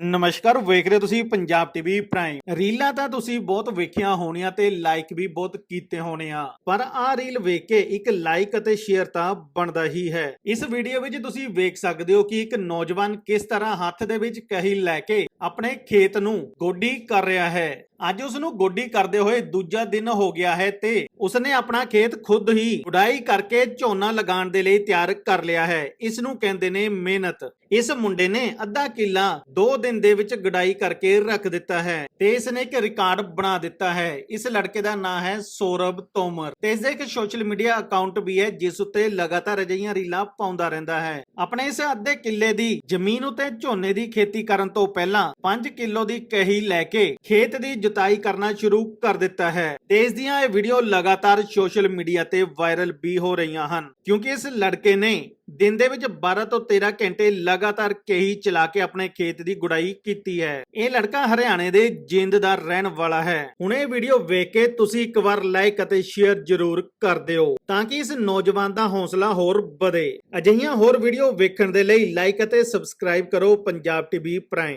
ਨਮਸਕਾਰ, ਵੇਖ ਰਹੇ ਹੋ ਤੁਸੀਂ ਪੰਜਾਬ ਟੀਵੀ ਪ੍ਰਾਈਮ ਰੀਲਾਂ ਤਾਂ ਤੁਸੀਂ ਬਹੁਤ ਵੇਖੀਆਂ ਹੋਣੀਆਂ ਤੇ ਲਾਈਕ ਵੀ ਬਹੁਤ ਕੀਤੇ ਹੋਣੇ ਆ। ਪਰ ਆਹ ਰੀਲ ਵੇਖ ਕੇ ਇੱਕ ਲਾਈਕ ਅਤੇ ਸ਼ੇਅਰ ਤਾਂ ਬਣਦਾ ਹੀ ਹੈ। ਇਸ ਵੀਡੀਓ ਵਿੱਚ ਤੁਸੀਂ ਵੇਖ ਸਕਦੇ ਹੋ ਕਿ ਇੱਕ ਨੌਜਵਾਨ ਕਿਸ ਤਰ੍ਹਾਂ ਹੱਥ ਦੇ ਵਿੱਚ ਕਹੀ ਲੈ ਕੇ ਆਪਣੇ ਖੇਤ ਨੂੰ ਗੋਡੀ ਕਰ ਰਿਹਾ ਹੈ। ਅੱਜ ਉਸ ਨੂੰ ਗੋਡੀ ਕਰਦੇ ਹੋਏ ਦੂਜਾ ਦਿਨ ਹੋ ਗਿਆ ਹੈ ਤੇ ਉਸਨੇ ਆਪਣਾ ਖੇਤ ਖੁਦ ਹੀ ਉਡਾਈ ਕਰਕੇ ਝੋਨਾ ਲਗਾਉਣ ਦੇ ਲਈ ਤਿਆਰ ਕਰ ਲਿਆ ਹੈ। ਇਸ ਨੂੰ ਕਹਿੰਦੇ ਨੇ ਮਿਹਨਤ। ਇਸ ਮੁੰਡੇ ਨੇ ਅੱਧਾ ਕਿੱਲਾ 2 ਦਿਨ ਦੇ ਵਿੱਚ ਗਡਾਈ ਕਰਕੇ ਰੱਖ ਦਿੱਤਾ ਹੈ ਤੇ ਇਸ ਨੇ ਇੱਕ ਰਿਕਾਰਡ ਬਣਾ ਦਿੱਤਾ ਹੈ। ਇਸ ਲੜਕੇ ਦਾ ਨਾਮ ਹੈ ਸੌਰਵ ਤੋਮਰ ਤੇ ਇਸ ਦਾ ਇੱਕ ਸੋਸ਼ਲ ਮੀਡੀਆ ਅਕਾਊਂਟ ਵੀ ਹੈ, ਜਿਸ ਉੱਤੇ ਲਗਾਤਾਰ ਅਜਿਹੀਆਂ ਰੀਲਾਂ ਪਾਉਂਦਾ ਰਹਿੰਦਾ ਹੈ। ਆਪਣੇ ਇਸ ਅੱਧੇ ਕਿੱਲੇ ਦੀ ਜ਼ਮੀਨ ਉਤੇ ਝੋਨੇ ਦੀ ਖੇਤੀ ਕਰਨ ਤੋਂ ਪਹਿਲਾਂ 5 ਕਿਲੋ ਦੀ ਕਹੀ ਲੈ ਕੇ ਖੇਤ ਦੀ ਜੁਤਾਈ ਕਰਨਾ ਸ਼ੁਰੂ ਕਰ ਦਿੱਤਾ ਹੈ। ਤੇ ਦੀਆਂ ਇਹ ਵੀਡੀਓ ਲਗਾਤਾਰ ਸੋਸ਼ਲ ਮੀਡੀਆ ਤੇ ਵਾਇਰਲ ਵੀ ਹੋ ਰਹੀਆਂ ਹਨ। ਕਿਉਂਕਿ ਇਸ ਲੜਕੇ ਨੇ ਦਿਨ ਦੇ ਵਿੱਚ 12 ਤੋਂ 13 ਘੰਟੇ ਲਗਾਤਾਰ ਕਹੀ ਚਲਾ ਕੇ ਆਪਣੇ ਖੇਤ ਦੀ ਗੁਡਾਈ ਕੀਤੀ ਹੈ। ਇਹ ਲੜਕਾ ਹਰਿਆਣੇ ਦੇ ਜਿੰਦ ਦਾ ਰਹਿਣ ਵਾਲਾ ਹੈ। ਹੁਣ ਇਹ ਵੀਡੀਓ ਵੇਖ ਕੇ ਤੁਸੀਂ ਇੱਕ ਵਾਰ ਲਾਈਕ ਅਤੇ ਸ਼ੇਅਰ ਜ਼ਰੂਰ ਕਰ ਦਿਓ ਤਾਂ ਕਿ ਇਸ ਨੌਜਵਾਨ ਦਾ ਹੌਸਲਾ ਹੋਰ ਵਧੇ। ਅਜਿਹੀਆਂ ਹੋਰ ਵੀਡੀਓ ਵੇਖਣ ਦੇ ਲਈ ਲਾਈਕ ਅਤੇ ਸਬਸਕ੍ਰਾਈਬ ਕਰੋ ਪੰਜਾਬ ਟੀਵੀ ਪ੍ਰਾਈਮ